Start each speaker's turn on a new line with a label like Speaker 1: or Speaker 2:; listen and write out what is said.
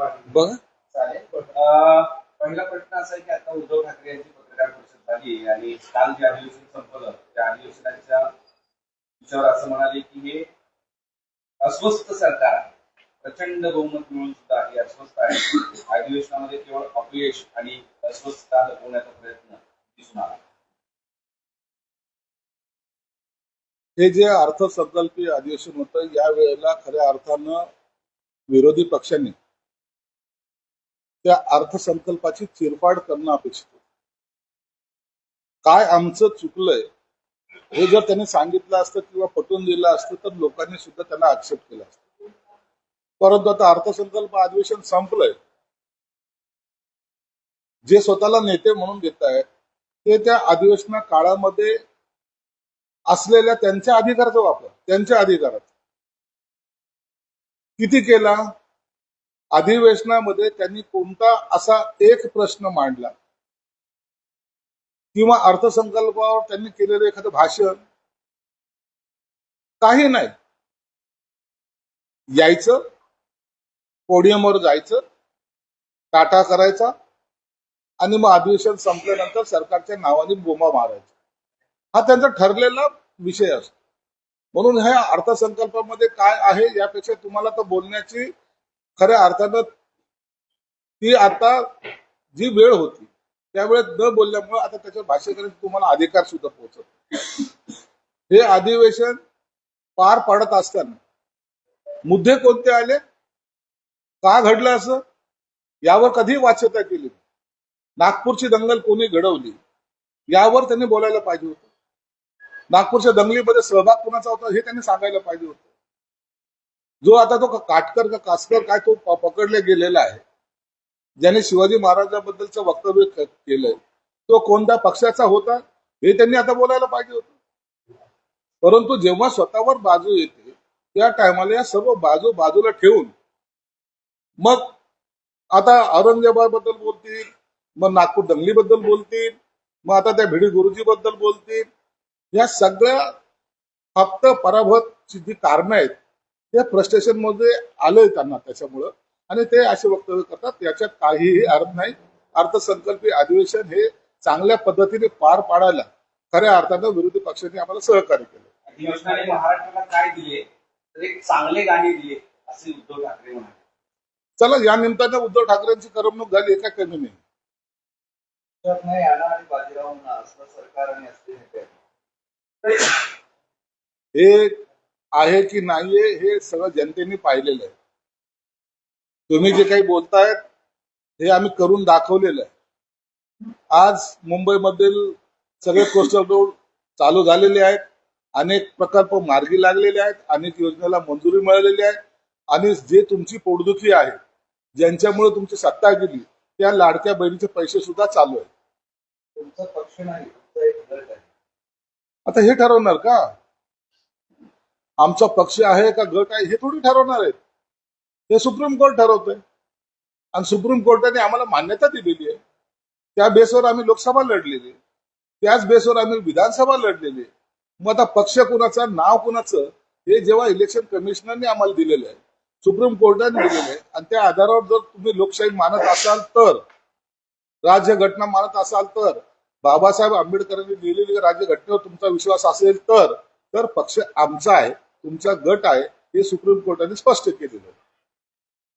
Speaker 1: बघा.
Speaker 2: पहिला प्रश्न असा आहे की आता उद्धव ठाकरे यांची पत्रकार परिषद झाली आणि काल जे अधिवेशन संपलं त्या अधिवेशनाच्या विषयावर असं म्हणाले की हे अस्वस्थ सरकार आहे. प्रचंड बहुमत मिळून सुद्धा हे अस्वस्थ आहे. अधिवेशनामध्ये केवळ अपयश आणि अस्वस्थता लपवण्याचा प्रयत्न दिसून आला.
Speaker 1: हे जे अर्थसंकल्पीय अधिवेशन होतं या वेळेला खऱ्या अर्थानं विरोधी पक्षांनी त्या अर्थसंकल्पाची चिरफाड करणं अपेक्षित काय आमचं चुकलंय हे जर त्यांनी सांगितलं असतं किंवा पटवून दिलं असतं तर लोकांनी सुद्धा त्यांना ऍक्सेप्ट केलं असतं. परंतु आता अर्थसंकल्प अधिवेशन संपलंय. जे स्वतःला नेते म्हणून घेत आहेत ते त्या अधिवेशना काळामध्ये असलेल्या त्यांच्या अधिकाराचा वापर त्यांच्या अधिकारात किती केला? अधिवेशनामध्ये त्यांनी कोणता असा एक प्रश्न मांडला? किंवा अर्थसंकल्पावर त्यांनी केलेलं एखादं भाषण? काही नाही. यायचं पोडियमवर जायचं टाटा करायचा आणि मग अधिवेशन संपल्यानंतर सरकारच्या नावाने बोमा मारायचा. हा त्यांचा ठरलेला विषय असतो. म्हणून ह्या अर्थसंकल्पामध्ये काय आहे यापेक्षा तुम्हाला तर बोलण्याची खऱ्या अर्थानं ती आता जी वेळ होती त्यावेळेत न बोलल्यामुळे आता त्याच्या भाष्य तुम्हाला अधिकार सुद्धा पोहोचत हे अधिवेशन पार पाडत असताना मुद्दे कोणते आले? का घडलं असं? यावर कधी वाच्यता केली? नागपूरची दंगल कोणी घडवली? यावर त्यांनी बोलायला पाहिजे होतं. नागपूरच्या दंगलीमध्ये सहभाग कोणाचा होता हे त्यांनी सांगायला पाहिजे होतं. जो आता तो काटकर का कासकर काय तो पकडले गेलेला आहे. ज्याने शिवाजी महाराजांबद्दलचं वक्तव्य केलंय. तो कोणत्या पक्षाचा होता हे त्यांनी आता बोलायला पाहिजे होत. परंतु जेव्हा स्वतःवर बाजू येते त्या टायमाला या सर्व बाजू बाजूला ठेवून मग आता औरंगजेबाबद्दल बद्दल बोलतील मग नागपूर दंगलीबद्दल बोलतील मग आता त्या भिडी गुरुजी बद्दल बोलतील. या सगळ्या फक्त पराभवची जी कारणं आहेत ते फ्रस्ट्रेशनमध्ये आलंय त्यांना त्याच्यामुळं. आणि ते असे वक्तव्य करतात याच्यात काहीही अर्थ नाही. अर्थसंकल्पीय अधिवेशन हे चांगल्या पद्धतीने पार पाडायला खऱ्या अर्थानं विरोधी पक्षांनी आम्हाला सहकार्य केलं.
Speaker 2: महाराष्ट्राला काय दिले? तर एक चांगले गाणे दिले असे उद्धव ठाकरे म्हणाले.
Speaker 1: चला या निमित्तानं उद्धव ठाकरेंची करमणूक झाली एका कमी नाही. हे आहे की नाहीये हे सगळं जनतेने पाहिलेलं आहे. तुम्ही जे काही बोलतायत हे आम्ही करून दाखवलेलं आहे. आज मुंबईमधील सगळे कोस्टल रोड चालू झालेले आहेत. अनेक प्रकल्प मार्गी लागलेले आहेत. अनेक योजनेला मंजुरी मिळालेली आहे. आणि जे तुमची पोटदुखी आहे ज्यांच्यामुळे तुमची सत्ता गेली त्या लाडक्या बहिणीचे पैसे सुद्धा चालू आहेत.
Speaker 3: तुमचा पक्ष नाही
Speaker 1: आता हे ठरवणार का? आमचा पक्ष आहे का गट आहे हे थोडी ठरवणार आहेत. हे सुप्रीम कोर्ट ठरवतंय. आणि सुप्रीम कोर्टाने आम्हाला मान्यता दिलेली आहे. त्या बेसवर आम्ही लोकसभा लढलेली त्याच बेसवर आम्ही विधानसभा लढलेली मग आता पक्ष कुणाचं नाव कुणाचं हे जेव्हा इलेक्शन कमिशनरने आम्हाला दिलेलं आहे. सुप्रीम कोर्टाने दिलेलं आहे. आणि त्या आधारावर जर तुम्ही लोकशाही मानत असाल तर राज्य घटना मानत असाल तर बाबासाहेब आंबेडकरांनी लिहिलेली राज्यघटनेवर तुमचा विश्वास असेल तर तर पक्ष आमचा आहे. तुमचा गट आहे हे सुप्रीम कोर्टाने स्पष्ट केलेलं आहे.